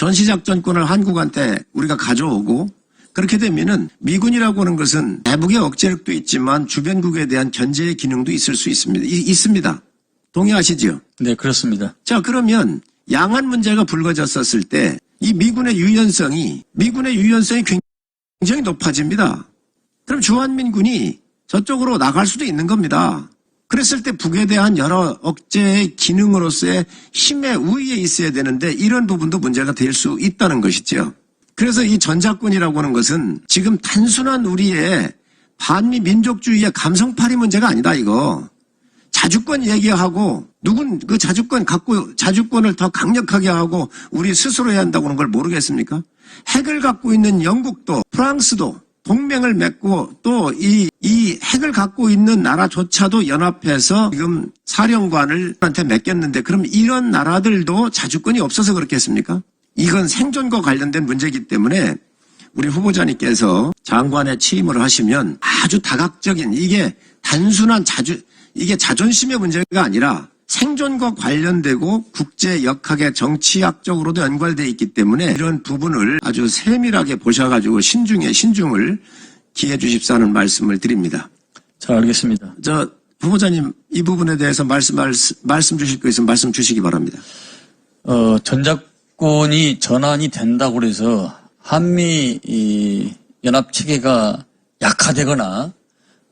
전시작전권을 한국한테 우리가 가져오고 그렇게 되면은 미군이라고 하는 것은 대북의 억제력도 있지만 주변국에 대한 견제의 기능도 있을 수 있습니다. 이- 있습니다. 동의하시죠? 네, 그렇습니다. 자, 그러면 양안 문제가 불거졌었을 때 이 미군의 유연성이 미군의 유연성이 굉장히 높아집니다. 그럼 주한민 군이 저쪽으로 나갈 수도 있는 겁니다. 그랬을 때 북에 대한 여러 억제의 기능으로서의 힘의 우위에 있어야 되는데 이런 부분도 문제가 될 수 있다는 것이죠. 그래서 이 전작권이라고 하는 것은 지금 단순한 우리의 반미 민족주의의 감성파리 문제가 아니다 이거. 자주권 얘기하고 누군 그 자주권 갖고 자주권을 더 강력하게 하고 우리 스스로 해야 한다고 하는 걸 모르겠습니까? 핵을 갖고 있는 영국도 프랑스도 동맹을 맺고 또이 이 핵을 갖고 있는 나라조차도 연합해서 지금 사령관을 한테 맡겼는데 그럼 이런 나라들도 자주권이 없어서 그렇겠습니까? 이건 생존과 관련된 문제이기 때문에 우리 후보자님께서 장관의 취임을 하시면 아주 다각적인 이게 단순한 자주 이게 자존심의 문제가 아니라 생존과 관련되고 국제 역학의 정치학적으로도 연관돼 있기 때문에 이런 부분을 아주 세밀하게 보셔가지고 신중에 신중을 기해 주십사는 말씀을 드립니다. 잘 알겠습니다. 저 후보자님 이 부분에 대해서 말씀 말씀, 말씀 주실 거 있으면 말씀 주시기 바랍니다. 어, 전작권이 전환이 된다고 그래서 한미 이 연합 체계가 약화되거나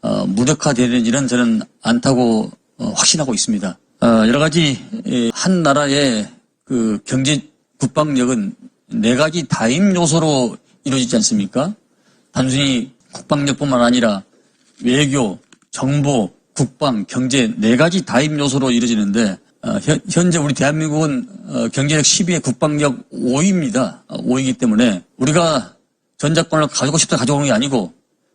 어, 무력화되는 일은 저는 않다고 어, 확신하고 있습니다. 어, 여러 가지 이, 한 나라의 그 경제 국방력은 네 가지 다임 요소로 이루어지지 않습니까? 단순히 국방력뿐만 아니라 외교, 정보, 국방, 경제 네 가지 다임 요소로 이루어지는데 어, 현, 현재 우리 대한민국은 어, 경제력 10위에 국방력 5위입니다. 5위이기 때문에 우리가 전작권을 가지고 싶다 가져오는 게 아니고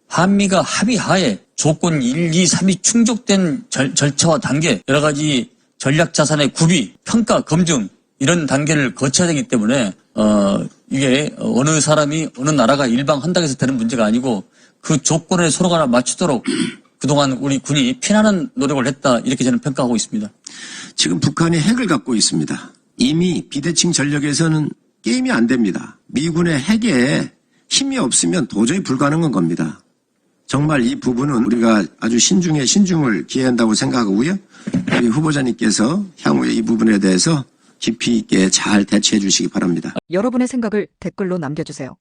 한미가 합의하에 조건 1, 2, 3이 충족된 절, 절차와 단계 여러 가지 전략 자산의 구비, 평가, 검증 이런 단계를 거쳐야 되기 때문에 어 이게 어느 사람이 어느 나라가 일방한다고 해서 되는 문제가 아니고 그 조건을 서로가 맞추도록 그동안 우리 군이 피나는 노력을 했다 이렇게 저는 평가하고 있습니다. 지금 북한이 핵을 갖고 있습니다. 이미 비대칭 전력에서는 게임이 안 됩니다. 미군의 핵에 힘이 없으면 도저히 불가능한 겁니다. 정말 이 부분은 우리가 아주 신중에 신중을 기해한다고 생각하고요. 우리 후보자님께서 향후에 이 부분에 대해서 깊이 있게 잘 대처해 주시기 바랍니다. 여러분의 생각을 댓글로 남겨주세요.